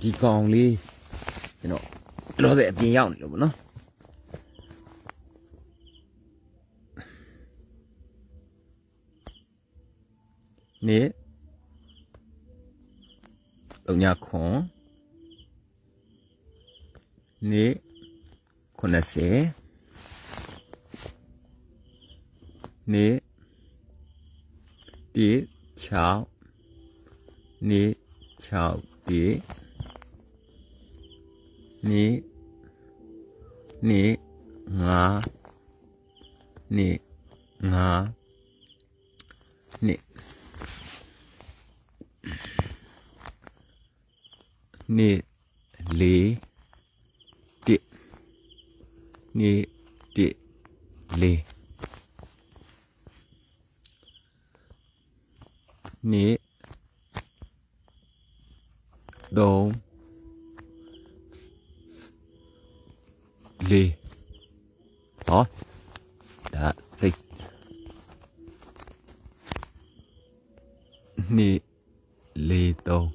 ဒီကောင်လေးကျွန်တော်ကျွန်တော်တဲ့အပြင်ရောက်နေလို့ပေါ့နော်နေတုံညာခွန်နေ90နေ1 6နေ6 1你你啊你啊你你理解你解理你懂。lê đó đã dịch nè lê đâu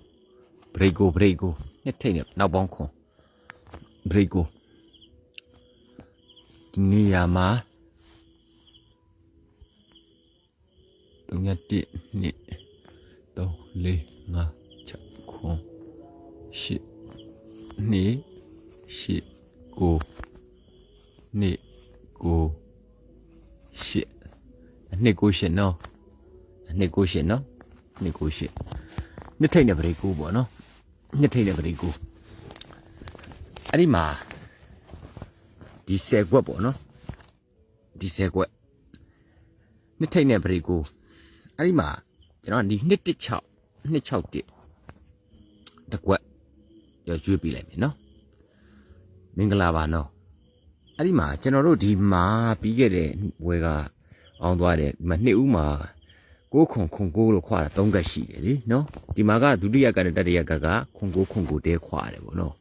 brego brego nhất thế nhập đau bóng khổ brego nè mà tôi nhặt điện nè đâu lê nga chậm khổ shit nè shit 五。 နေရာမှာတုံးရတစ်နှစ်သုံးလေးငါးချက်ခွန်ရှစ်နေရှစ်ကိုနေကိုရှစ်အနှစ်ကိုရှစ်နော်အနှစ်ကိုရှစ်နော်နှစ်ကိုရှစ်နှစ်ထိတ်နဲ့ဗရိတ်ကိုပေါ့နော်နှစ်ထိတ်နဲ့ဗရိတ်ကိုအဲ့ဒီမှာဒီဆယ်ကွက်ပေါ့နော်ဒီဆယ်ကွက်နှစ်ထိတ်နဲ့ဗရိတ်ကိုအဲ့ဒီမှာကျွန်တော်ဒီနှစ်တစ်6နှစ်6တစ်တစ်ကွက်ရောကျွေးပြလိုက်မယ်နော်မင်္ဂလာပါနော် အဲ့ဒီမှာကျွန်တော်တို့ဒီမှာပြီးခဲ့တဲ့ဝဲကအောင်သွားတယ်ဒီမှာနှစ်ဦးမှာကိုခွန်ခွန်ကိုလို့ခွာတာ၃ကက်ရှိတယ်လीနော်ဒီမှာကဒုတိယကနဲ့တတိယကကခွန်ကိုခွန်ကိုတဲခွာတယ်ပေါ့နော်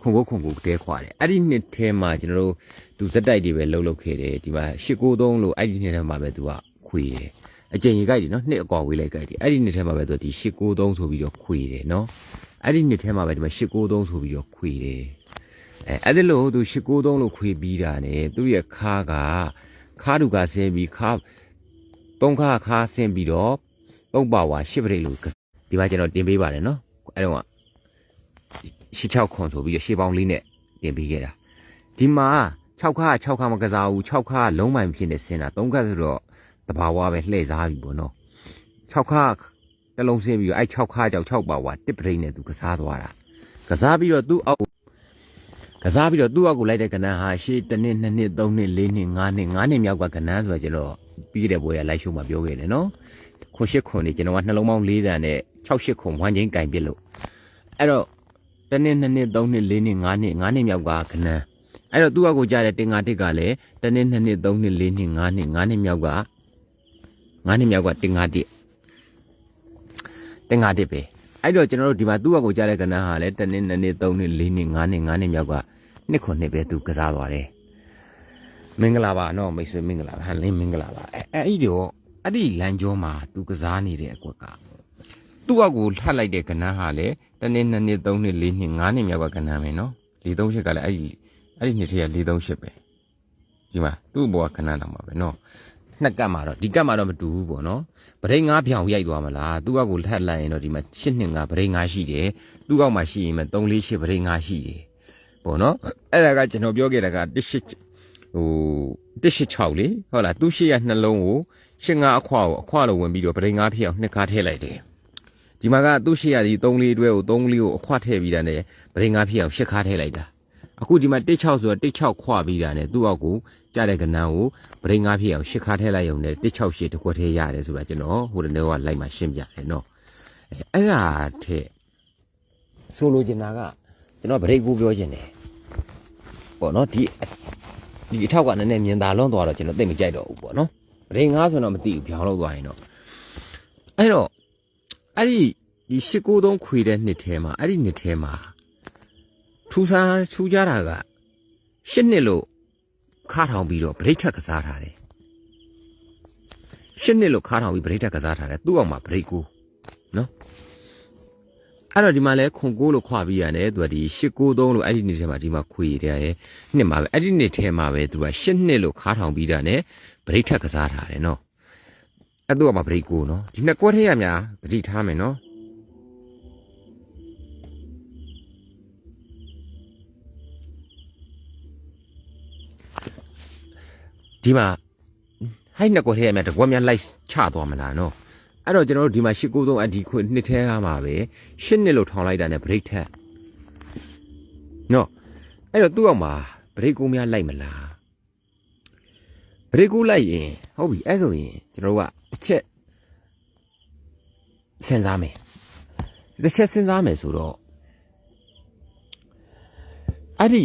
ခွန်ကိုခွန်ကိုတဲခွာတယ်အဲ့ဒီနှစ်ထဲမှာကျွန်တော်တို့သူစက်တိုက်တွေပဲလှုပ်လှုပ်ခဲ့တယ်ဒီမှာ893လို့အဲ့ဒီနှစ်ထဲမှာပဲသူကခွေတယ်အကျဉ်းကြီးကြိုက်တယ်နော်နှစ်အကွာဝေးလိုက်ကြိုက်တယ်အဲ့ဒီနှစ်ထဲမှာပဲသူဒီ893ဆိုပြီးတော့ခွေတယ်နော်အဲ့ဒီနှစ်ထဲမှာပဲဒီမှာ893ဆိုပြီးတော့ခွေတယ် အဲအဲ့ဒီလို့သူ893လို့ခွေပြီးတာ ਨੇ သူရဲ့ခါကခါတူကဆင်းပြီးခါသုံးခါခါဆင်းပြီးတော့သုံးပါဝါရှစ်ပရိတ်လို့ဒီမှာကျွန်တော်တင်ပေးပါတယ်နော်အဲ့တော့ရှစ်6ခွန်ဆိုပြီးတော့ရှေးပေါင်းလေးနဲ့တင်ပေးခဲ့တာဒီမှာ6ခါ6ခါမကစားဘူး6ခါလုံးမိုင်ဖြစ်နေဆင်းတာ3ခါဆိုတော့တဘာဝပဲလှည့်စားပြီပေါ့နော်6ခါတစ်လုံးဆင်းပြီးတော့အဲ့6ခါကြောင့်6ပါဝါတစ်ပရိတ်နဲ့သူကစားသွားတာကစားပြီးတော့သူ့အောက် ကစားပြီးတော့သူ့အောက်ကိုလိုက်တဲ့ကဏ္ဍဟာရှေ့တစ်နှစ်နှစ်နှစ်သုံးနှစ်လေးနှစ်ငါးနှစ်ငါးနှစ်မြောက်ကကဏ္ဍဆိုတော့ကျွန်တော်ပြီးတဲ့ဘွဲကလိုက်ရှုံးမှာပြောခဲ့တယ်နော်ခွန်ရှစ်ခွန်နေကျွန်တော်ကနှလုံးပေါင်း၄တန်နဲ့6ရှစ်ခွန်ဝမ်းချင်းကင်ပြစ်လို့အဲ့တော့တစ်နှစ်နှစ်နှစ်သုံးနှစ်လေးနှစ်ငါးနှစ်ငါးနှစ်မြောက်ကကဏ္ဍအဲ့တော့သူ့အောက်ကိုကြားတဲ့တင်ငါတစ်ကလည်းတစ်နှစ်နှစ်နှစ်သုံးနှစ်လေးနှစ်ငါးနှစ်ငါးနှစ်မြောက်ကငါးနှစ်မြောက်ကတင်ငါတစ်တင်ငါတစ်ပဲအဲ့တော့ကျွန်တော်တို့ဒီမှာသူ့အောက်ကိုကြားတဲ့ကဏ္ဍဟာလည်းတစ်နှစ်နှစ်နှစ်သုံးနှစ်လေးနှစ်ငါးနှစ်ငါးနှစ်မြောက်က နှစ်ခွန်နှစ်ပဲသူကစားသွားတယ်မင်္ဂလာပါနော်မိတ်ဆွေမင်္ဂလာပါဟန်လင်းမင်္ဂလာပါအဲအဲ့ဒီတော့အဲ့ဒီလမ်းကျောမှာသူကစားနေတဲ့အကွက်ကသူ့အကူထပ်လိုက်တဲ့ကဏ္ဍဟာလေတစ်နှစ်နှစ်နှစ်သုံးနှစ်လေးနှစ်ငါးနှစ်မြောက်ကကဏ္ဍပဲနော်၄၃၈ကလည်းအဲ့ဒီအဲ့ဒီနှစ်ထည့်က၄၃၈ပဲဒီမှာသူ့ဘောကကဏ္ဍတော့မှာပဲနော်နှစ်ကတ်မှာတော့ဒီကတ်မှာတော့မတူဘူးပေါ့နော်ဗရိတ်ငါးဖြောင်ရိုက်သွားမလားသူ့အကူထပ်လိုက်ရင်တော့ဒီမှာ၈နှစ်ငါဗရိတ်ငါးရှိတယ်သူ့အောက်မှာရှိရင်မှ3 4 8ဗရိတ်ငါးရှိတယ် ပေါ့နော်အဲ့ဒါကကျွန်တော်ပြောခဲ့တာက1 8ဟို186လေဟုတ်လားသူ့ရှေ့ရနှလုံးကိုရှင်းငါအခွာကိုအခွာလိုဝင်ပြီးတော့ဗရိန်ငါဖြစ်အောင်နှစ်ကားထည့်လိုက်တယ်ဒီမှာကသူ့ရှေ့ရဒီ3လေးတွဲကို3လေးကိုအခွာထည့်ပြီးတာနဲ့ဗရိန်ငါဖြစ်အောင်ရှစ်ကားထည့်လိုက်တာအခုဒီမှာ16ဆိုတော့16ခွာပြီးတာနဲ့သူ့အောက်ကိုကြားတဲ့ကဏ္ဍကိုဗရိန်ငါဖြစ်အောင်ရှစ်ကားထည့်လိုက်ရုံနဲ့16ရှစ်တစ်ခွက်ထည့်ရတယ်ဆိုတာကျွန်တော်ဟိုတနေ့ကလိုက်မှရှင်းပြတယ်နော်အဲ့ဒါထက်ဆိုလိုချင်တာကကျွန်တော်ဗရိတ်ကိုပြောချင်တယ် ပေါ့နော်ဒီဒီအထောက်ကနည်းနည်းမြင်သာလွန်းသွားတော့ကျွန်တော်သိမကြိုက်တော့ဘူးပေါ့နော်ဗရိန်ငါဆိုတော့မသိဘူးပြောင်းလို့သွားရင်တော့အဲ့တော့အဲ့ဒီဒီ893ခွေတဲ့နှစ်ထဲမှာအဲ့ဒီနှစ်ထဲမှာထူဆန်းထူကြတာကရှစ်နှစ်လို့ခါထောင်ပြီးတော့ဗရိတ်ထက်ကစားထားတယ်ရှစ်နှစ်လို့ခါထောင်ပြီးဗရိတ်ထက်ကစားထားတယ်သူ့အောင်မှာဗရိတ်ကိုနော် အဲ့တော့ဒီမှာလဲခွန်ကိုလို့ခွာပြီးရတယ်သူကဒီ893လို့အဲ့ဒီနေ့ထဲမှာဒီမှာခွေရတယ်နှစ်မှာပဲအဲ့ဒီနေ့ထဲမှာပဲသူက8နှစ်လို့ခါထောင်ပြီးတာ ਨੇ ဗရိတ်ထက်ကစားထားတယ်နော်အဲ့သူကမှဗရိတ်ကိုနော်ဒီနှစ်ကွက်ထဲရများတတိထားမယ်နော်ဒီမှာဟိုက်နှစ်ကွက်ထဲရများတကွက်များလိုက်ချသွားမလားနော် အဲ့တော့ကျွန်တော်တို့ဒီမှာ893အဒီခွနှစ်ထဲကမှာပဲ8နှစ်လို့ထောင်လိုက်တာ ਨੇ ဗရိတ်ထက်နော်အဲ့တော့သူ့အောင်မှာဗရိတ်ကိုများလိုက်မလားဘရိတ်ကူလိုက်ရင်ဟုတ်ပြီအဲ့ဆိုရင်ကျွန်တော်တို့ကတစ်ချက်စဉ်းစားမယ်တစ်ချက်စဉ်းစားမယ်ဆိုတော့အဲ့ဒီ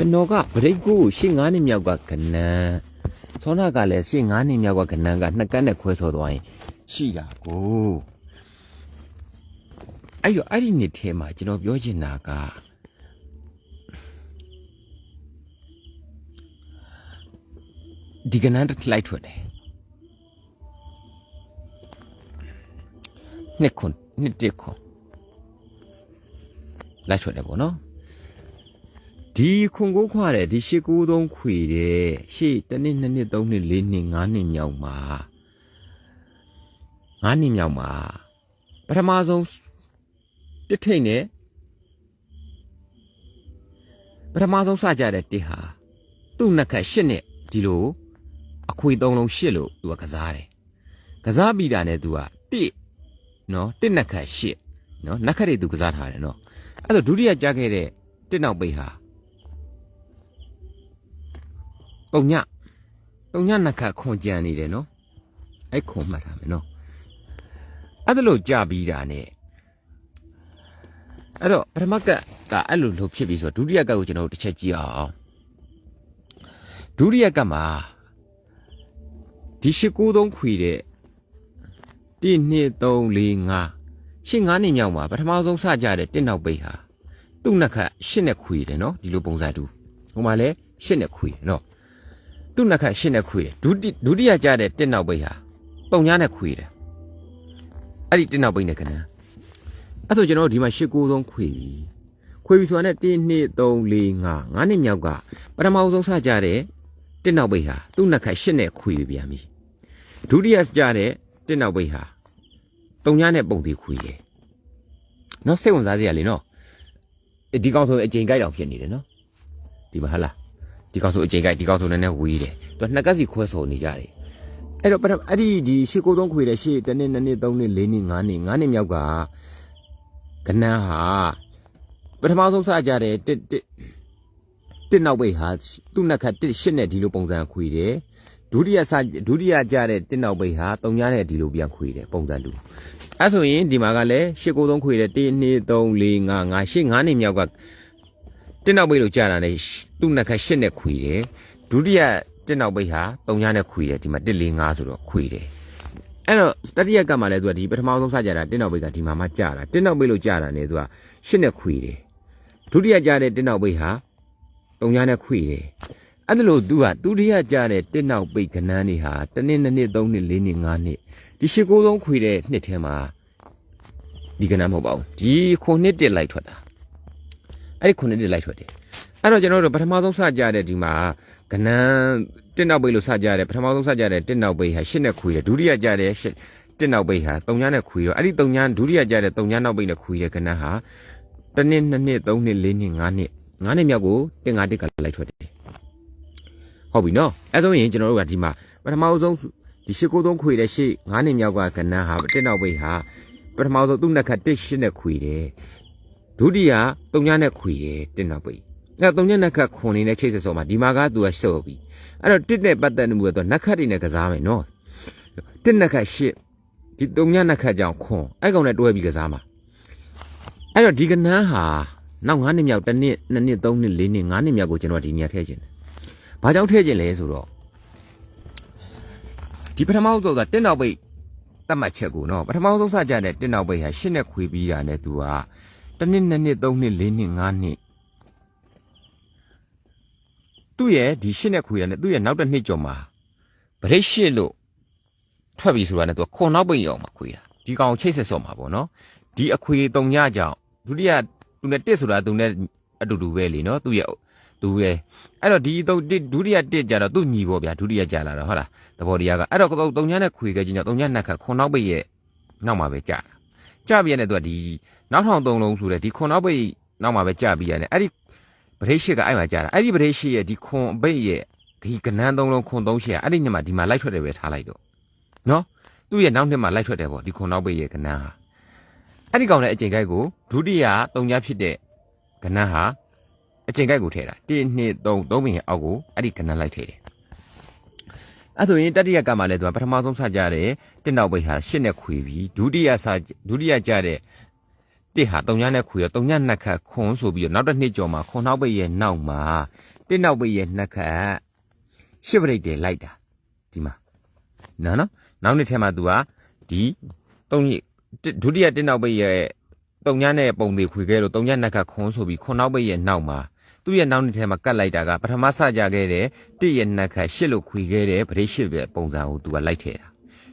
ကျွန်တော်ကဗရိတ်ကူကိုရှင်း9နှစ်မြောက်ကကနန်းသောနာကလည်းရှင်း9နှစ်မြောက်ကကနန်းကနှစ်ကန်းနဲ့ခွဲဆော်သွားရင်ရှိတာကိုအဲ့တော့အဲ့ဒီနှစ်ထဲမှာကျွန်တော်ပြောချင်တာကဒီကနန်းတစ်လိုက်ထွက်တယ်နှစ်ခွန်နှစ်တစ်ခွန်လိုက်ထွက်တယ်ပေါ့နော် ဒီခွန်ကိုခွာတယ်ဒီရှစ်ကူသုံးခွေတယ်ရှေ့တစ်နှစ်နှစ်နှစ်သုံးနှစ်လေးနှစ်ငါးနှစ်မြောက်မှာငါးနှစ်မြောက်မှာပထမဆုံးတစ်ထိတ်နဲ့ပထမဆုံးစကြတဲ့တစ်ဟာသူ့နှစ်ခတ်ရှစ်နှစ်ဒီလိုအခွေသုံးလုံးရှစ်လို့သူကကစားတယ်ကစားပြီးတာနဲ့သူကတိနော်တစ်နက်ခတ်ရှစ်နော်နက်ခတ်တွေသူကစားထားတယ်နော်အဲ့တော့ဒုတိယကြားခဲ့တဲ့တစ်နောက်ပိတ်ဟာ ပုံညပုံညနက်ခတ်ခွန်ကြံနေတယ်နော်အဲ့ခွန်မှတ်ထားမယ်နော်အဲ့ဒါလို့ကြပြီးတာနဲ့အဲ့တော့ပထမကကအဲ့လိုလို့ဖြစ်ပြီးဆိုတော့ဒုတိယကကိုကျွန်တော်တို့တစ်ချက်ကြည့်အောင်ဒုတိယကမှာဒီရှိကိုသုံးခွေတဲ့1 2 3 4 5ရှင်း9နှစ်မြောက်မှာပထမဆုံးစကြတဲ့တစ်နောက်ပိတ်ဟာသူ့နှစ်ခတ်ရှစ်နဲ့ခွေတယ်နော်ဒီလိုပုံစံတူဟိုမှာလဲရှစ်နဲ့ခွေနော် သူ့နှစ်ခတ်ရှစ်နဲ့ခွေတယ်ဒုတိဒုတိယကြတဲ့တစ်နောက်ပိတ်ဟာပုံညာနဲ့ခွေတယ်အဲ့ဒီတစ်နောက်ပိတ်နဲ့ကနန်းအဲ့ဆိုကျွန်တော်တို့ဒီမှာရှစ်ကိုသုံးခွေပြီခွေပြီဆိုတာနဲ့1 2 3 4 5 9နှစ်မြောက်ကပထမဆုံးစကြတဲ့တစ်နောက်ပိတ်ဟာသူ့နှစ်ခတ်ရှစ်နဲ့ခွေပြန်ပြီဒုတိယကြတဲ့တစ်နောက်ပိတ်ဟာတုံညာနဲ့ပုံသေးခွေတယ်နော်စိတ်ဝင်စားစရာလေနော်အဲ့ဒီကောင်ဆိုအချိန်ကြိုက်တောင်ဖြစ်နေတယ်နော်ဒီမှာဟာလား ဒီကောင်ဆိုအချိန်ကြိုက်ဒီကောင်ဆိုနည်းနည်းဝေးတယ်သူကနှစ်ကတ်စီခွဲဆော်နေကြတယ်အဲ့တော့ပထမအဲ့ဒီဒီရှစ်ကိုသုံးခွေတဲ့ရှစ်တစ်နှစ်နှစ်နှစ်သုံးနှစ်လေးနှစ်ငါးနှစ်ငါးနှစ်မြောက်ကကနန်းဟာပထမဆုံးစကြတဲ့တစ်တစ်တစ်နောက်ပိတ်ဟာသူ့နှစ်ခတ်တစ်ရှစ်နဲ့ဒီလိုပုံစံခွေတယ်ဒုတိယစဒုတိယကြတဲ့တစ်နောက်ပိတ်ဟာတုံညာနဲ့ဒီလိုပြန်ခွေတယ်ပုံစံတူအဲဆိုရင်ဒီမှာကလည်းရှစ်ကိုသုံးခွေတယ်1 2 3 4 5 5 8 9နှစ်မြောက်က တစ်နောက်ပိတ်လို့ကြာတာနဲ့သူ့နှစ်ခတ်ရှစ်နဲ့ခွေတယ်ဒုတိယတစ်နောက်ပိတ်ဟာတုံညာနဲ့ခွေတယ်ဒီမှာ1 4 5ဆိုတော့ခွေတယ်အဲ့တော့တတိယကမှလည်းသူကဒီပထမဆုံးစကြတာတစ်နောက်ပိတ်ကဒီမှာမှကြာတာတစ်နောက်ပိတ်လို့ကြာတာနဲ့သူကရှစ်နဲ့ခွေတယ်ဒုတိယကြတဲ့တစ်နောက်ပိတ်ဟာတုံညာနဲ့ခွေတယ်အဲ့ဒါလို့ तू ကသူတရကြတဲ့တစ်နောက်ပိတ်ကနန်းတွေဟာတစ်နှစ်နှစ်နှစ်သုံးနှစ်လေးနှစ်ငါးနှစ်ဒီရှစ်ကိုးဆုံးခွေတဲ့နှစ်ထဲမှာဒီကနန်းမဟုတ်ပါဘူးဒီခုနှစ်တစ်လိုက်ထွက်တာ အဲ့ဒီခုနှစ်တစ်လိုက်ထွက်တယ်အဲ့တော့ကျွန်တော်တို့ပထမဆုံးစကြတဲ့ဒီမှာကနန်းတစ်နောက်ပိတ်လို့စကြတဲ့ပထမဆုံးစကြတဲ့တစ်နောက်ပိတ်ဟာရှစ်နဲ့ခွေတယ်ဒုတိယကြတဲ့ရှစ်တစ်နောက်ပိတ်ဟာတုံညာနဲ့ခွေရောအဲ့ဒီတုံညာဒုတိယကြတဲ့တုံညာနောက်ပိတ်နဲ့ခွေတဲ့ကနန်းဟာတစ်နှစ်နှစ်နှစ်သုံးနှစ်လေးနှစ်ငါးနှစ်ငါးနှစ်မြောက်ကိုတင်ငါတစ်ကလိုက်ထွက်တယ်ဟုတ်ပြီနော်အဲဆိုရင်ကျွန်တော်တို့ကဒီမှာပထမဆုံးဒီရှစ်ကိုသုံးခွေတဲ့ရှေ့ငါးနှစ်မြောက်ကကနန်းဟာတစ်နောက်ပိတ်ဟာပထမဆုံးသူ့နှစ်ခတ်တစ်ရှစ်နဲ့ခွေတယ် ဒုတိယတုံညာနဲ့ခွေတယ်တစ်နောက်ပိတ်အဲတုံညာနှစ်ခတ်ခွန်နေနဲ့ချိတ်ဆက်စောမှာဒီမှာကသူကစော်ပြီအဲ့တော့တစ်နဲ့ပတ်သက်မှုကတော့နှစ်ခတ်တွေနဲ့ကစားမယ်နော်တစ်နှစ်ခတ်ရှစ်ဒီတုံညာနှစ်ခတ်ကြောင့်ခွန်အဲ့ကောင်နဲ့တွဲပြီးကစားမှာအဲ့တော့ဒီကနန်းဟာနောက်9နှစ်မြောက်တစ်နှစ်နှစ်နှစ်သုံးနှစ်လေးနှစ်၅နှစ်မြောက်ကိုကျွန်တော်ဒီနေရာထည့်ခြင်းတယ်။ဘာကြောင့်ထည့်ခြင်းလဲဆိုတော့ဒီပထမဆုံးကတင်းနောက်ပိတ်တတ်မှတ်ချက်ကိုနော်ပထမဆုံးစကြတဲ့တင်းနောက်ပိတ်ဟာရှစ်နဲ့ခွေပြီးတာနဲ့သူက တစ်နှစ်နှစ်နှစ်သုံးနှစ်လေးနှစ်၅နှစ်သူ့ရဲ့ဒီရှစ်နဲ့ခွေရတဲ့သူ့ရဲ့နောက်တစ်နှစ်ကျော်မှာဗရိတ်ရှစ်လို့ထွက်ပြီဆိုတာနဲ့သူကခွန်နောက်ပိတ်ရောက်မှာခွေတာဒီကောင်ချိတ်ဆက်ဆော့မှာပေါ့နော်ဒီအခွေတုံညကြောင့်ဒုတိယသူနဲ့တစ်ဆိုတာသူနဲ့အတူတူပဲလीနော်သူရဲ့သူရဲ့အဲ့တော့ဒီတုံတစ်ဒုတိယတစ်ကြတော့သူ့ညီပေါ့ဗျာဒုတိယကြလာတော့ဟုတ်လားသဘောတရားကအဲ့တော့တုံညနဲ့ခွေခဲ့ခြင်းကြောင့်တုံညနှစ်ခါခွန်နောက်ပိတ်ရဲ့နောက်မှာပဲကြာတာကြာပြီးရတဲ့သူကဒီ နောက်ထောင်သုံးလုံးဆိုတဲ့ဒီခွန်နောက်ပိတ်နောက်မှာပဲကြာပြီးရတယ်အဲ့ဒီပရိရှိကအဲ့မှာကြာတာအဲ့ဒီပရိရှိရဲ့ဒီခွန်အပိတ်ရဲ့ဒီကနန်းသုံးလုံးခွန်သုံးရှိကအဲ့ဒီညမှာဒီမှာလိုက်ထွက်တယ်ပဲထားလိုက်တော့နော်သူ့ရဲ့နောက်နှစ်မှာလိုက်ထွက်တယ်ပေါ့ဒီခွန်နောက်ပိတ်ရဲ့ကနန်းဟာအဲ့ဒီကောင်နဲ့အကျင်ကိုက်ကိုဒုတိယတုံညာဖြစ်တဲ့ကနန်းဟာအကျင်ကိုက်ကိုထည့်တာ1 2 3 3ပင်ရဲ့အောက်ကိုအဲ့ဒီကနန်းလိုက်ထည့်တယ်အဲ့ဆိုရင်တတိယကမှလည်းသူကပထမဆုံးစကြတဲ့တစ်နောက်ပိတ်ဟာရှစ်နဲ့ခွေပြီးဒုတိယစဒုတိယကြတဲ့ တစ်ဟာတုံညာနဲ့ခွေရောတုံညာနှစ်ခတ်ခွန်ဆိုပြီးတော့နောက်တစ်နှစ်ကျော်မှာခွန်နောက်ပိတ်ရဲ့နောက်မှာတစ်နောက်ပိတ်ရဲ့နှစ်ခတ်ရှစ်ပရိတ်တယ်လိုက်တာဒီမှာနော်နော် နောက်နှစ်ထဲမှာ तू ကဒီတုံးရဒုတိယတင်းနောက်ပိတ်ရဲ့တုံညနဲ့ပုံသေးခွေခဲ့လို့တုံညနက်ကခွန်းဆိုပြီးခွန်းနောက်ပိတ်ရဲ့နောက်မှာသူ့ရဲ့နောက်နှစ်ထဲမှာကတ်လိုက်တာကပထမစကြခဲ့တဲ့တစ်ရဲ့နက်ကရှစ်လို့ခွေခဲ့တဲ့ဗရိတ်ရှစ်ပဲပုံစံကို तू ကလိုက်ထည့်တာ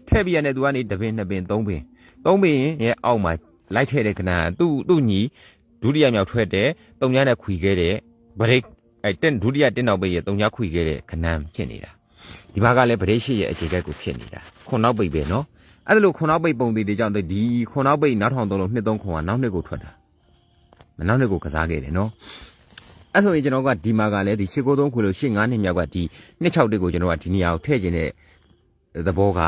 ထည့်ပြီးရတဲ့ तू ကနေတပင်နှစ်ပင်သုံးပင်သုံးပင်ရဲ့အောက်မှာ လိုက်ထည့်တဲ့ခဏသူ့သူ့ညီဒုတိယမြောက်ထွက်တဲ့တုံညနဲ့ခွေခဲ့တဲ့ဗရိတ်အဲတင့်ဒုတိယတင်းနောက်ပိတ်ရဲ့တုံညခွေခဲ့တဲ့ခဏဖြစ်နေတာဒီဘက်ကလည်းဗရိတ်ရှိရဲ့အခြေကက်ကိုဖြစ်နေတာခွန်နောက်ပိတ်ပဲနော်အဲ့ဒါလို့ခွန်နောက်ပိတ်ပုံသေးတွေကြောင့်ဒီခွန်နောက်ပိတ်နောက်ထောင်သုံးလုံးနှစ်သုံးခွန်ကနောက်နှစ်ကိုထွက်တာမနောက်နှစ်ကိုကစားခဲ့တယ်နော်အဲ့ဆိုရင်ကျွန်တော်ကဒီမှာကလည်းဒီရှစ်ကိုသုံးခွေလို့ရှစ်ငါးနှစ်မြောက်ကဒီနှစ်6တက်ကိုကျွန်တော်ကဒီနေရာကိုထည့်ခြင်းတဲ့သဘောက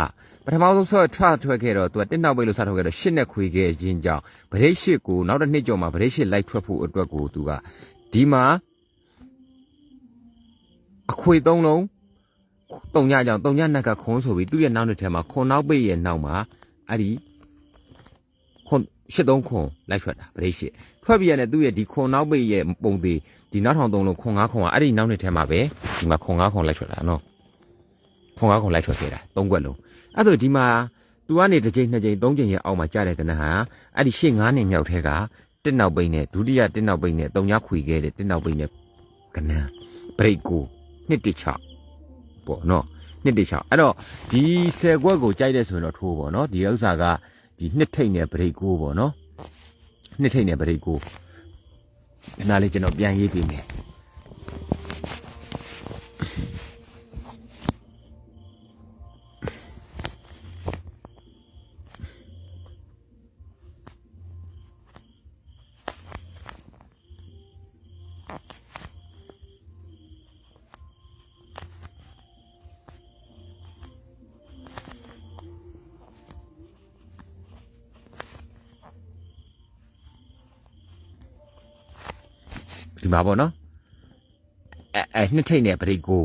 ပထမဆုံးဆော့ထထွက်ခဲ့တော့သူကတစ်နောက်ပိတ်လို့စထွက်ခဲ့တော့ရှစ်နဲ့ခွေခဲ့ခြင်းကြောင့်ဗရိတ်ရှစ်ကိုနောက်တစ်နှစ်ကျော်မှာဗရိတ်ရှစ်လိုက်ထွက်ဖို့အတွက်ကိုသူကဒီမှာအခွေသုံးလုံးတုံညကြောင့်တုံညနက်ကခွန်ဆိုပြီးသူ့ရဲ့နောက်နှစ်ထဲမှာခွန်နောက်ပိတ်ရဲ့နောက်မှာအဲ့ဒီခွန်ရှစ်သုံးခွန်လိုက်ထွက်တာဗရိတ်ရှစ်ထွက်ပြီးရတဲ့သူ့ရဲ့ဒီခွန်နောက်ပိတ်ရဲ့ပုံသေးဒီနောက်ထောင်သုံးလုံးခွန်ငါးခွန်ကအဲ့ဒီနောက်နှစ်ထဲမှာပဲဒီမှာခွန်ငါးခွန်လိုက်ထွက်တာနော်ခွန်ငါးခွန်လိုက်ထွက်ခဲ့တာသုံးကွက်လုံး အဲ့ဒါဒီမှာသူကနေတစ်ချိန်နှစ်ချိန်သုံးချိန်ရဲ့အောက်မှာကြားတဲ့ကနဟာအဲ့ဒီရှစ်ငါးနှစ်မြောက်ထဲကတစ်နောက်ပိတ်နဲ့ဒုတိယတစ်နောက်ပိတ်နဲ့တုံညခွေခဲ့တဲ့တစ်နောက်ပိတ်နဲ့ကနန်းဗရိတ်ကိုနှစ်တစ်ချောက်ပေါ့နော်နှစ်တစ်ချောင်းအဲ့တော့ဒီဆယ်ခွက်ကိုကြိုက်တဲ့ဆိုရင်တော့ထိုးပေါ့နော်ဒီဥစ္စာကဒီနှစ်ထိတ်နဲ့ဗရိတ်ကိုပေါ့နော်နှစ်ထိတ်နဲ့ဗရိတ်ကိုခဏလေးကျွန်တော်ပြန်ရေးပေးမယ် ဒီမှာပေါ့နော်အဲအဲနှစ်ထိတ်နဲ့ဗရိတ်ကို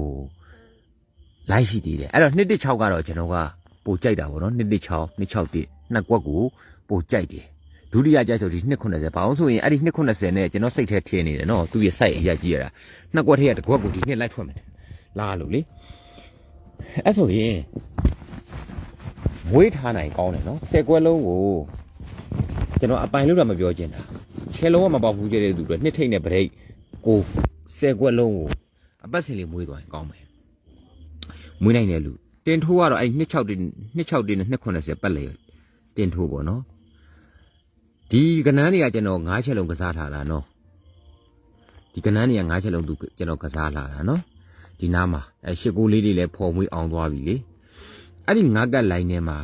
လိုက်ရှိသေးတယ်အဲ့တော့နှစ်တစ်ချောက်ကတော့ကျွန်တော်ကပိုကြိုက်တာပေါ့နော်နှစ်တစ်ချောက်နှစ်ချောက်တစ်နှစ်ကွက်ကိုပိုကြိုက်တယ်ဒုတိယကြိုက်ဆိုဒီ290ဘာအောင်ဆိုရင်အဲ့ဒီ290နဲ့ကျွန်တော်စိတ်ထဲထည့်နေတယ်နော်သူ့ရဲ့ site အရာကြီးရတာနှစ်ကွက်ထဲကတစ်ကွက်ကိုဒီနှစ်လိုက်ထွက်မယ်လာလို့လေအဲ့ဆိုရင်မွေးထားနိုင်ကောင်းတယ်နော်10ကွက်လုံးကိုကျွန်တော်အပိုင်လို့တော့မပြောချင်တာ ချဲလုံးကမပေါက်ဘူးကြတဲ့သူတွေနှစ်ထိတ်နဲ့ဗရိတ်ကို10ကွက်လုံးကိုအပတ်စင်လေးမွေးသွားရင်ကောင်းမယ်မွေးနိုင်တယ်လူတင်ထိုးကတော့အဲ့26တင်26တင်နဲ့290ပတ်လေတင်ထိုးပေါ့နော်ဒီကနန်းတွေကကျွန်တော်9ချက်လုံးကစားထားတာနော်ဒီကနန်းတွေက9ချက်လုံးသူကျွန်တော်ကစားလာတာနော်ဒီနားမှာအဲရှစ်ကိုလေးတွေလည်းဖော်မွေးအောင်သွားပြီလေအဲ့ဒီ9ကတ်လိုင်းထဲမှာ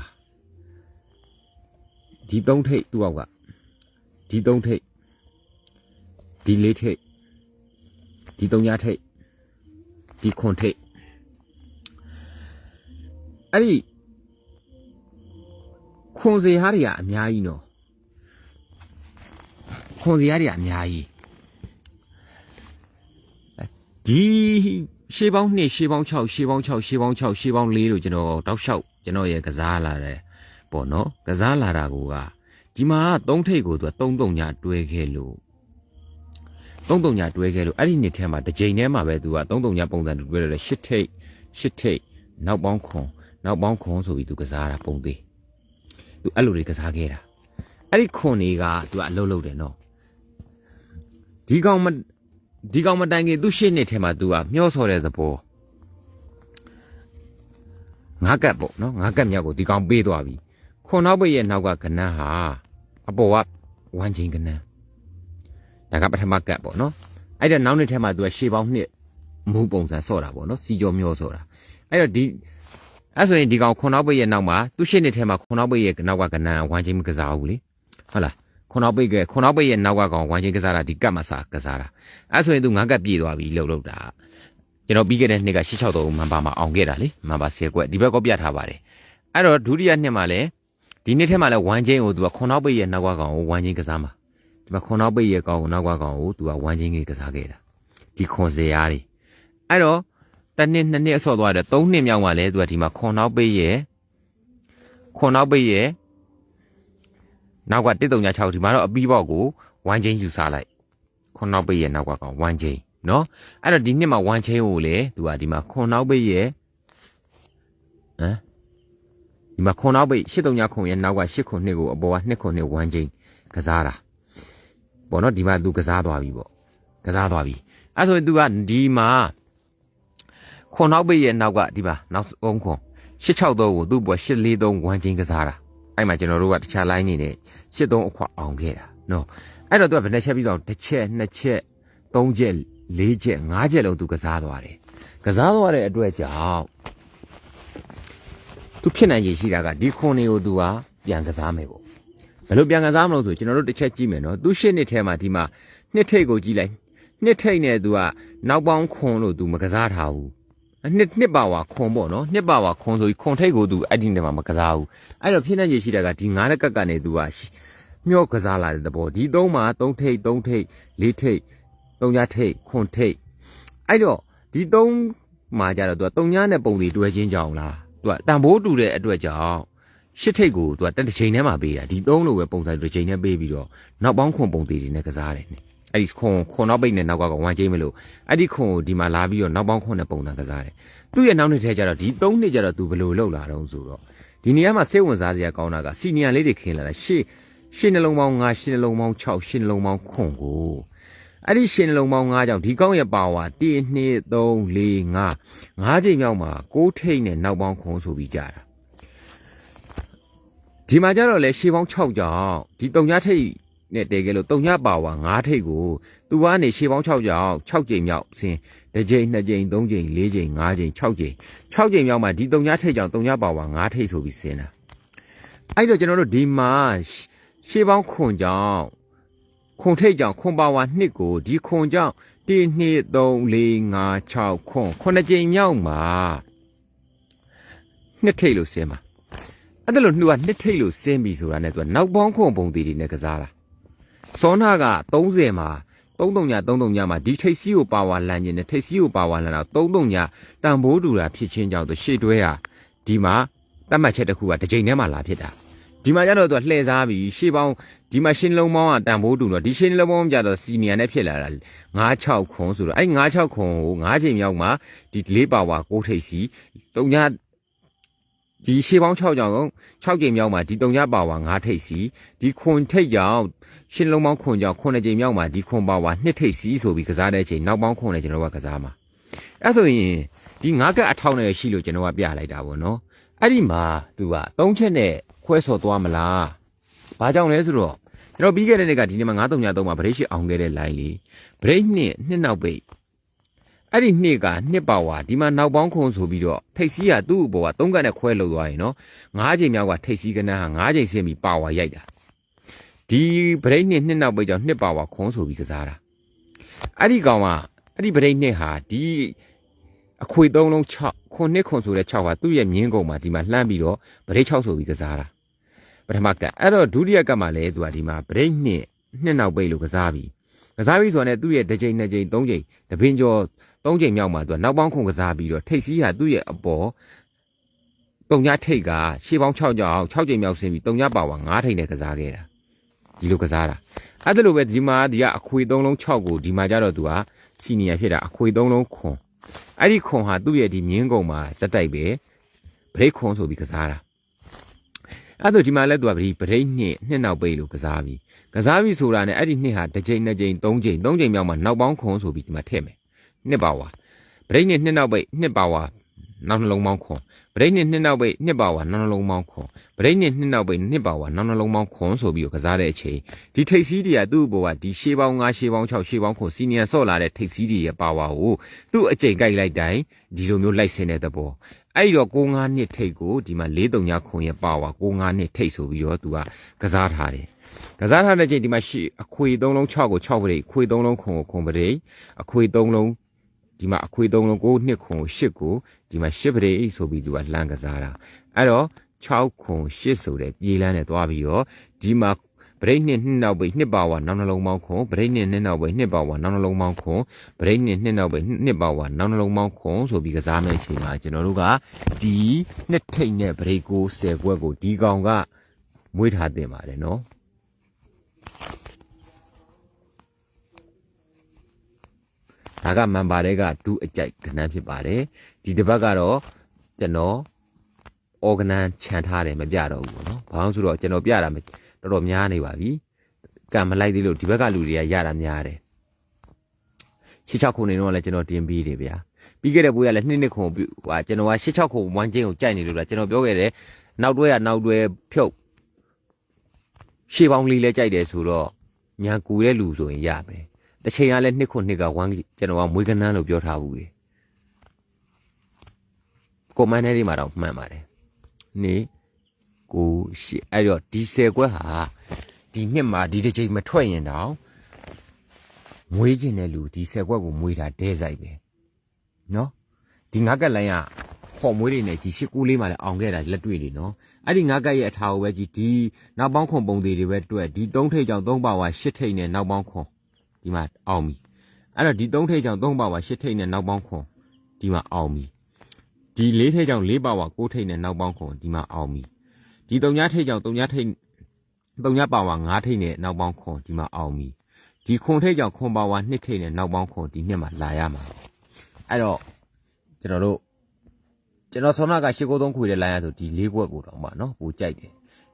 ဒီ3ထိပ်သူ့အောက်ကဒီ3ထိပ် ဒီ4ထိပ်ဒီ3ညထိပ်ဒီခွန်ထိပ်အဲ့ဒီခွန်စီဟားတွေကအများကြီးနော်ခွန်စီဟားတွေကအများကြီးဒီရှေးပေါင်း2ရှေးပေါင်း6ရှေးပေါင်း6ရှေးပေါင်း6ရှေးပေါင်း4လို့ကျွန်တော်တောက်လျှောက်ကျွန်တော်ရဲ့ကစားလာတယ်ပေါ့နော်ကစားလာတာကိုကဒီမှာ3ထိပ်ကိုသူက3 3ညတွဲခဲ့လို့ 3 3ညတွဲခဲ့လို့အဲ့ဒီနှစ်ထဲမှာတစ်ချိန်ထဲမှာပဲသူက3 3ညပုံစံတူတွဲတယ်8ထိပ်8ထိပ်နောက်ပေါင်းခွန်နောက်ပေါင်းခွန်ဆိုပြီးသူကစားတာပုံသေးသူအဲ့လိုတွေကစားခဲ့တာအဲ့ဒီခွန်တွေကသူကအလုပ်လုပ်တယ်နော်ဒီကောင်မဒီကောင်မတိုင်ခင်သူရှစ်နှစ်ထဲမှာသူကမျောဆော်တဲ့သဘောငါးကတ်ပေါ့နော်ငါးကတ်မြောက်ကိုဒီကောင်ပေးသွားပြီခွန်နောက်ပိတ်ရဲ့နောက်ကကနန်းဟာအပေါ်ကဝမ်းချင်းကနန်း ဒါကပထမကတ်ပေါ့နော်အဲ့ဒါနောက်နှစ်ထဲမှာသူကရှေးပေါင်းနှစ်မူပုံစံဆော့တာပေါ့နော်စီကြောမျောဆော့တာအဲ့တော့ဒီအဲ့ဆိုရင်ဒီကောင်ခွန်နောက်ပိတ်ရဲ့နောက်မှာသူရှင်းနှစ်ထဲမှာခွန်နောက်ပိတ်ရဲ့နောက်ကကနန်းဝမ်းချင်းမကစားဘူးလေဟုတ်လားခွန်နောက်ပိတ်ကခွန်နောက်ပိတ်ရဲ့နောက်ကကောင်ဝမ်းချင်းကစားတာဒီကတ်မှာစာကစားတာအဲ့ဆိုရင်သူငါးကတ်ပြေးသွားပြီလှုပ်လှုပ်တာကျွန်တော်ပြီးခဲ့တဲ့နှစ်က663မန်ပါမှာအောင်ခဲ့တာလေမန်ပါ10ကွက်ဒီဘက်ကောပြထားပါတယ်အဲ့တော့ဒုတိယနှစ်မှာလည်းဒီနှစ်ထဲမှာလည်းဝမ်းချင်းကိုသူကခွန်နောက်ပိတ်ရဲ့နောက်ကကောင်ကိုဝမ်းချင်းကစားမှာ ဒီမှာခွန်နောက်ပိတ်ရဲ့ကောင်ကိုနောက်ကကောင်ကိုသူကဝမ်းချင်းကြီးကစားခဲ့တာဒီခွန်စရာတွေအဲ့တော့တစ်နှစ်နှစ်နှစ်အဆော့သွားတယ်သုံးနှစ်မြောက်မှာလည်းသူကဒီမှာခွန်နောက်ပိတ်ရဲ့ခွန်နောက်ပိတ်ရဲ့နောက်က136ဒီမှာတော့အပီးပေါက်ကိုဝမ်းချင်းယူစားလိုက်ခွန်နောက်ပိတ်ရဲ့နောက်ကကောင်ဝမ်းချင်းနော်အဲ့တော့ဒီနှစ်မှာ1 chain ကိုလေသူကဒီမှာခွန်နောက်ပိတ်ရဲ့ဟမ်ဒီမှာခွန်နောက်ပိတ်839ခွန်ရဲ့နောက်က8ခွန်နှစ်ကိုအပေါ်က2ခွန်နှစ်1 chain ကစားတာ ပေါ့နော်ဒီမှာသူကစားသွားပြီပေါ့ကစားသွားပြီအဲ့ဆိုရင်သူကဒီမှာခွန်နောက်ပိတ်ရဲ့နောက်ကဒီမှာနောက်ဆုံးခွန်863ကိုသူ့ပေါ်843 1 chain ကစားတာအဲ့မှာကျွန်တော်တို့ကတခြား line နေနဲ့83အခွအောင်ခဲ့တာနော်အဲ့တော့သူကဘယ်နှချက်ပြီးတော့တစ်ချက်နှစ်ချက်သုံးချက်လေးချက်ငါးချက်လုံးသူကစားသွားတယ်ကစားသွားတဲ့အတွက်ကြောင့်သူဖြစ်နိုင်ရရှိတာကဒီခွန်တွေကိုသူကပြန်ကစားမယ်ပေါ့ ဘယ်လိုပြန်ကစားမလို့ဆိုကျွန်တော်တို့တစ်ချက်ကြည့်မယ်နော်သူရှစ်နှစ်ထဲမှာဒီမှာနှစ်ထိပ်ကိုကြည့်လိုက်နှစ်ထိပ်နဲ့သူကနောက်ပေါင်းခွန်လို့သူမကစားထားဘူးနှစ်နှစ်ပါဝါခွန်ပေါ့နော်နှစ်ပါဝါခွန်ဆိုပြီးခွန်ထိပ်ကိုသူအဲ့ဒီထဲမှာမကစားဘူးအဲ့တော့ဖြစ်နိုင်ရရှိတာကဒီငါးရက်ကကနေသူကမျောကစားလာတဲ့သဘောဒီသုံးမှာသုံးထိပ်သုံးထိပ်လေးထိပ်သုံးညထိပ်ခွန်ထိပ်အဲ့တော့ဒီသုံးမှာကြတော့သူကသုံးညနဲ့ပုံတွေတွဲချင်းကြောင်လားသူကတန်ဖိုးတူတဲ့အတွက်ကြောင့် ရှစ်ထိပ်ကိုသူကတစ်ချိန်ထဲမှာပေးတာဒီသုံးလိုပဲပုံစံတစ်ချိန်ထဲပေးပြီးတော့နောက်ပေါင်းခွန်ပုံတွေနဲ့ကစားတယ်အဲ့ဒီခွန်ခွန်နောက်ပိတ်နဲ့နောက်ကကဝမ်းချင်းမလို့အဲ့ဒီခွန်ကိုဒီမှာလာပြီးတော့နောက်ပေါင်းခွန်နဲ့ပုံစံကစားတယ်သူ့ရဲ့နောက်နှစ်ထဲကျတော့ဒီသုံးနှစ်ကျတော့သူဘယ်လိုလုပ်လာတော့ဆိုတော့ဒီနေရာမှာစိတ်ဝင်စားစရာကောင်းတာကစီနီယာလေးတွေခင်းလာတာရှေ့ရှင်းနှလုံးပေါင်း9ရှင်းနှလုံးပေါင်း6ရှင်းနှလုံးပေါင်းခွန်ကိုအဲ့ဒီရှင်းနှလုံးပေါင်း9ကြောင့်ဒီကောင်းရဲ့ပါဝါ1 2 3 4 5 5ချိန်မြောက်မှာ6ထိတ်နဲ့နောက်ပေါင်းခွန်ဆိုပြီးကြတာ ဒီမှာကျတော့လေရှေးပေါင်း6ကြောင့်ဒီတုံညာထိတ်နဲ့တည်ခဲ့လို့တုံညာပါဝါ9ထိတ်ကိုသူကနေရှေးပေါင်း6ကြောင့်6ချိန်မြောက်ဆင်းတစ်ချိန်နှစ်ချိန်သုံးချိန်လေးချိန်ငါးချိန်6ချိန်6ချိန်မြောက်မှာဒီတုံညာထိတ်ကြောင့်တုံညာပါဝါ9ထိတ်ဆိုပြီးဆင်းတာအဲ့တော့ကျွန်တော်တို့ဒီမှာရှေးပေါင်းခွန်ကြောင့်ခွန်ထိတ်ကြောင့်ခွန်ပါဝါ2ကိုဒီခွန်ကြောင့်1 2 3 4 5 6ခွန်ခုနှစ်ချိန်မြောက်မှာနှစ်ထိတ်လို့ဆင်းမှာ အဲ့ဒါလို့နှူကနှစ်ထိတ်လို့ဆင်းပြီဆိုတာနဲ့သူကနောက်ပေါင်းခွန်ပုံသေးတွေနဲ့ကစားတာစောနာက30မှာ33ည33ညမှာဒီထိတ်စီးကိုပါဝါလန်ခြင်းနဲ့ထိတ်စီးကိုပါဝါလန်တော့33ညတန်ဖိုးတူတာဖြစ်ချင်းကြောင့်သူရှေ့တွဲဟာဒီမှာတတ်မှတ်ချက်တစ်ခုကတစ်ချိန်ထဲမှာလာဖြစ်တာဒီမှာကျတော့သူကလှည့်စားပြီးရှေ့ပေါင်းဒီမှာရှင်းလုံးပေါင်းကတန်ဖိုးတူတော့ဒီရှင်းလုံးပေါင်းကြတော့စီနီယာနဲ့ဖြစ်လာတာ96ခွန်ဆိုတော့အဲ့96ခွန်ကို9ချိန်မြောက်မှာဒီ၄ပါဝါ6ထိတ်စီ3ည ဒီရှေးပေါင်း6ကြောင်6ကြိမ်မြောက်မှာဒီတုံညပါဝါ9ထိပ်စီဒီခွန်ထိပ်ကြောင်ရှင်းလုံးပေါင်းခွန်ကြောင်9ကြိမ်မြောက်မှာဒီခွန်ပါဝါ2ထိပ်စီဆိုပြီးကစားတဲ့အချိန်နောက်ပေါင်းခွန်နဲ့ကျွန်တော်ကကစားမှာအဲ့ဆိုရင်ဒီ9ကက်အထောက်နဲ့ရှိလို့ကျွန်တော်ကပြလိုက်တာပေါ့နော်အဲ့ဒီမှာသူက3ချက်နဲ့ခွဲဆော်သွားမလားဘာကြောင့်လဲဆိုတော့ကျွန်တော်ပြီးခဲ့တဲ့နေ့ကဒီနေ့မှာ933မှာဗရိတ်ရှိအောင်ခဲ့တဲ့ line လေးဗရိတ်နှစ်နှစ်နောက်ပိတ် အဲ့ဒီနှစ်ကနှစ်ပါဝါဒီမှာနောက်ပေါင်းခုံဆိုပြီးတော့ထိတ်စီးကသူ့ဘောကသုံးကတ်နဲ့ခွဲလို့သွားရင်နော်ငါးချိန်မြောက်ကထိတ်စီးကနန်းဟာငါးချိန်ဆင်းပြီးပါဝါရိုက်တာဒီဗရိတ်နှစ်နှစ်နောက်ပိတ်ကြောင့်နှစ်ပါဝါခွန်ဆိုပြီးကစားတာအဲ့ဒီကောင်ကအဲ့ဒီဗရိတ်နှစ်ဟာဒီအခွေသုံးလုံး6ခွန်နှစ်ခွန်ဆိုတဲ့6ဟာသူ့ရဲ့မြင်းကုံမှာဒီမှာလှမ်းပြီးတော့ဗရိတ်6ဆိုပြီးကစားတာပထမကတ်အဲ့တော့ဒုတိယကတ်မှာလည်းသူကဒီမှာဗရိတ်နှစ်နှစ်နောက်ပိတ်လို့ကစားပြီးကစားပြီးဆိုတော့သူ့ရဲ့တစ်ချိန်နှစ်ချိန်သုံးချိန်တပင်ကျော် သုံးချိန်မြောက်မှာသူကနောက်ပေါင်းခုန်ကစားပြီးတော့ထိတ်စီးဟာသူ့ရဲ့အပေါ်တုံညထိတ်ကရှေ့ပေါင်း6ကြောင်6ချိန်မြောက်ဆင်းပြီးတုံညပါဝါ9ထိတ်နဲ့ကစားခဲ့တာဒီလိုကစားတာအဲ့ဒါလိုပဲဒီမှာဒီကအခွေ3လုံး6ကိုဒီမှာကြတော့သူကစီနီယာဖြစ်တာအခွေ3လုံးခွန်အဲ့ဒီခွန်ဟာသူ့ရဲ့ဒီမြင်းကုံမှာဇက်တိုက်ပဲဘရိတ်ခွန်ဆိုပြီးကစားတာအဲ့ဒါဒီမှာလဲသူကဗရိဗရိတ်နှစ်နှစ်နောက်ပိတ်လို့ကစားပြီးကစားပြီးဆိုတာနဲ့အဲ့ဒီနှစ်ဟာတစ်ချိန်နှစ်ချိန်သုံးချိန်သုံးချိန်မြောက်မှာနောက်ပေါင်းခွန်ဆိုပြီးဒီမှာထည့်မယ် နှစ်ပါဝါဗရိတ်နှစ်နှစ်နောက်ပိတ်နှစ်ပါဝါနောက်နှလုံးပေါင်းခွန်ပရိနှစ်နှစ်နောက်ပိတ်နှစ်ပါဝါနောက်နှလုံးပေါင်းခွန်ပရိနှစ်နှစ်နောက်ပိတ်နှစ်ပါဝါနောက်နှလုံးပေါင်းခွန်ဆိုပြီးတော့ကစားတဲ့အချိန်ဒီထိတ်စီးတွေကသူ့ဘောကဒီရှေးပေါင်း9ရှေးပေါင်း6ရှေးပေါင်းခွန်စီနီယာဆော့လာတဲ့ထိတ်စီးတွေရဲ့ပါဝါကိုသူ့အချိန်ကြိုက်လိုက်တိုင်းဒီလိုမျိုးလိုက်ဆင်းတဲ့သဘောအဲ့တော့6 9နှစ်ထိတ်ကိုဒီမှာ4 3ညခွန်ရဲ့ပါဝါ6 9နှစ်ထိတ်ဆိုပြီးတော့သူကကစားထားတယ်ကစားထားတဲ့ချိန်ဒီမှာရှိအခွေ3လုံး6ကို6ပရိတ်အခွေ3လုံးခွန်ကိုခွန်ပရိတ်အခွေ3လုံး ဒီမှာအခွေ3လုံးကို2ခွန်ကို8ကိုဒီမှာ8ပရိတ်ဆိုပြီးသူကလမ်းကစားတာအဲ့တော့6ခွန်8ဆိုတဲ့ပြေးလန်းနဲ့သွားပြီးတော့ဒီမှာပရိတ်နှစ်နှစ်နောက်ပိတ်နှစ်ပါဝါနောက်နှလုံးပေါင်းခွန်ပရိတ်နှစ်နှစ်နောက်ပိတ်နှစ်ပါဝါနောက်နှလုံးပေါင်းခွန်ပရိတ်နှစ်နှစ်နောက်ပိတ်နှစ်ပါဝါနောက်နှလုံးပေါင်းခွန်ဆိုပြီးကစားမယ့်အချိန်မှာကျွန်တော်တို့ကဒီနှစ်ထိတ်နဲ့ပရိတ်ကို10ခွက်ကိုဒီကောင်ကမွေးထားတင်ပါတယ်နော် ဒါကမန်ပါတဲ့ကဒူးအကြိုက်ကဏ္ဍဖြစ်ပါတယ်ဒီတစ်ပတ်ကတော့ကျွန်တော် organ ခြံထားတယ်မပြတော့ဘူးပေါ့နော်ဘာလို့ဆိုတော့ကျွန်တော်ပြတာမတော်တော်များနေပါပြီကံမလိုက်သေးလို့ဒီဘက်ကလူတွေကရတာများတယ်ရှစ်ချောက်ခုနေတော့လည်းကျွန်တော်တင်ပြီးတယ်ဗျာပြီးခဲ့တဲ့ပွဲကလည်းနှစ်နှစ်ခုဟိုဟာကျွန်တော်ကရှစ်ချောက်ခုဝမ်းချင်းကိုကြိုက်နေလို့လားကျွန်တော်ပြောခဲ့တယ်နောက်တွဲကနောက်တွဲဖြုတ်ရှေးပေါင်းလေးလဲကြိုက်တယ်ဆိုတော့ညာကူတဲ့လူဆိုရင်ရမယ် တစ်ချိန်ကလည်းနှစ်ခုနှစ်ကဝမ်းကျွန်တော်ကမွေးကနန်းလို့ပြောထားဘူးလေကွန်မန်ထဲဒီမှာတော့မှန်ပါတယ်နေကိုရှိအဲ့တော့ဒီဆယ်ကွက်ဟာဒီနှစ်မှာဒီတစ်ချိန်မထွက်ရင်တော့မွေးခြင်းတဲ့လူဒီဆယ်ကွက်ကိုမွေးတာဒဲဆိုင်ပဲနော်ဒီငါးကက်လိုင်းကခေါ်မွေးတွေနဲ့ကြီးရှစ်ကူးလေးမှလည်းအောင်ခဲ့တာလက်တွေ့တွေနော်အဲ့ဒီငါးကက်ရဲ့အထာကိုပဲကြီးဒီနောက်ပေါင်းခွန်ပုံသေးတွေပဲတွေ့ဒီသုံးထိပ်ကြောင့်သုံးပါဝါရှစ်ထိပ်နဲ့နောက်ပေါင်းခွန် ဒီမှာအောင်ပြီအဲ့တော့ဒီ၃ထိပ်ကြောင့်၃ပါဝါ၈ထိပ်နဲ့နောက်ပေါင်းခွန်ဒီမှာအောင်ပြီဒီ၄ထိပ်ကြောင့်၄ပါဝါ၉ထိပ်နဲ့နောက်ပေါင်းခွန်ဒီမှာအောင်ပြီဒီ၃ညထိပ်ကြောင့်၃ညထိပ်၃ညပါဝါ၅ထိပ်နဲ့နောက်ပေါင်းခွန်ဒီမှာအောင်ပြီဒီခွန်ထိပ်ကြောင့်ခွန်ပါဝါ၂ထိပ်နဲ့နောက်ပေါင်းခွန်ဒီနှစ်မှာလာရမှာအဲ့တော့ကျွန်တော်တို့ကျွန်တော်ဆောင်းနာက၈၉၃ခွေတဲ့လိုင်းရဆိုဒီ၄ခွက်ကိုတော့ပါနော်ပိုကြိုက်တယ်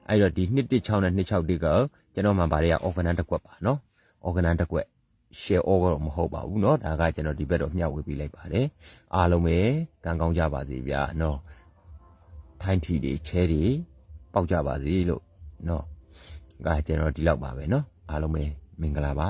အဲ့တော့ဒီ216နဲ့261ကကျွန်တော်မှဗာတွေက organ တစ်ကွက်ပါနော် organ တစ်ကွက် share over တော့မဟုတ်ပါဘူးเนาะဒါကကျွန်တော်ဒီဘက်တော့မျှဝေပေးလိုက်ပါတယ်အားလုံးပဲကံကောင်းကြပါစေဗျာเนาะထိုင်းထီတွေချဲတွေပေါက်ကြပါစေလို့เนาะကကျွန်တော်ဒီလောက်ပါပဲเนาะအားလုံးပဲမင်္ဂလာပါ